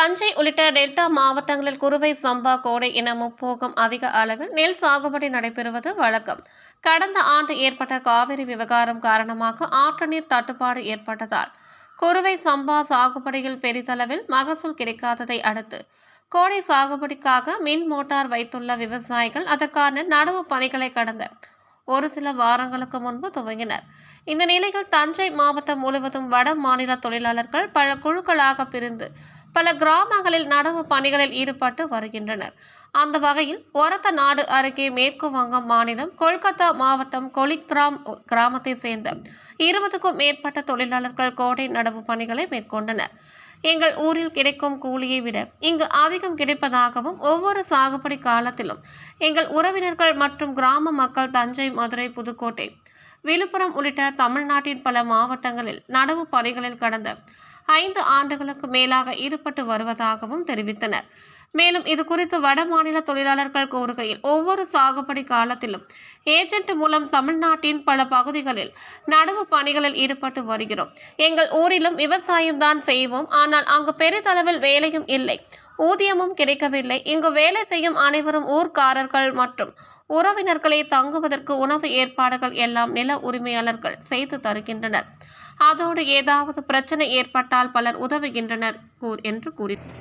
தஞ்சை உள்ளிட்ட டெல்டா மாவட்டங்களில் குறுவை சம்பா கோடை என முப்போகம் அதிக அளவில் நெல் சாகுபடி நடைபெறுவது வழக்கம். கடந்த ஆண்டு ஏற்பட்ட காவிரி விவகாரம் காரணமாக ஆற்று நீர் தட்டுப்பாடு ஏற்பட்டதால் குறுவை சம்பா சாகுபடியில் பெரிதளவில் மகசூல் கிடைக்காததை அடுத்து கோடை சாகுபடிக்காக மின் மோட்டார் வைத்துள்ள விவசாயிகள் அதற்கான நடவு பணிகளை கடந்த ஒரு சில வாரங்களுக்கு முன்பு துவங்கினர். இந்த நிலையில் தஞ்சை மாவட்டம் முழுவதும் வட மாநில தொழிலாளர்கள் பல குழுக்களாக பிரிந்து பல கிராமங்களில் நடவு பணிகளில் ஈடுபட்டு வருகின்றனர். அந்த வகையில் ஒரத்த நாடு அருகே மேற்கு வங்கம் மாநிலம் கொல்கத்தா மாவட்டம் கொலிக்ராம் கிராமத்தை சேர்ந்த இருபதுக்கும் மேற்பட்ட தொழிலாளர்கள் கோடை நடவு பணிகளை மேற்கொண்டனர். எங்கள் ஊரில் கிடைக்கும் கூலியை விட இங்கு அதிகம் கிடைப்பதாகவும் ஒவ்வொரு சாகுபடி காலத்திலும் எங்கள் உறவினர்கள் மற்றும் கிராம மக்கள் தஞ்சை மதுரை புதுக்கோட்டை விழுப்புரம் உள்ளிட்ட தமிழ்நாட்டின் பல மாவட்டங்களில் நடவு பணிகளில் கடந்த ஐந்து ஆண்டுகளுக்கு மேலாக ஈடுபட்டு வருவதாகவும் தெரிவித்தனர். மேலும் இது குறித்து வட மாநில தொழிலாளர்கள் கூறுகையில் ஒவ்வொரு சாகுபடி காலத்திலும் ஏஜென்ட் மூலம் தமிழ்நாட்டின் பல பகுதிகளில் நடவு பணிகளில் ஈடுபட்டு வருகிறோம். எங்கள் ஊரிலும் விவசாயம் தான் செய்வோம். ஆனால் ஆனால் அங்கு பெரிதளவில் வேலையும் இல்லை. ஊதியமும் கிடைக்கவில்லை. இங்கு வேலை செய்யும் அனைவரும் ஊர்க்காரர்கள் மற்றும் உறவினர்களை தங்குவதற்கு உணவு ஏற்பாடுகள் எல்லாம் நில உரிமையாளர்கள் செய்து தருகின்றனர். அதோடு ஏதாவது பிரச்சனை ஏற்பட்டால் பலர் உதவுகின்றனர் என்று கூறினார்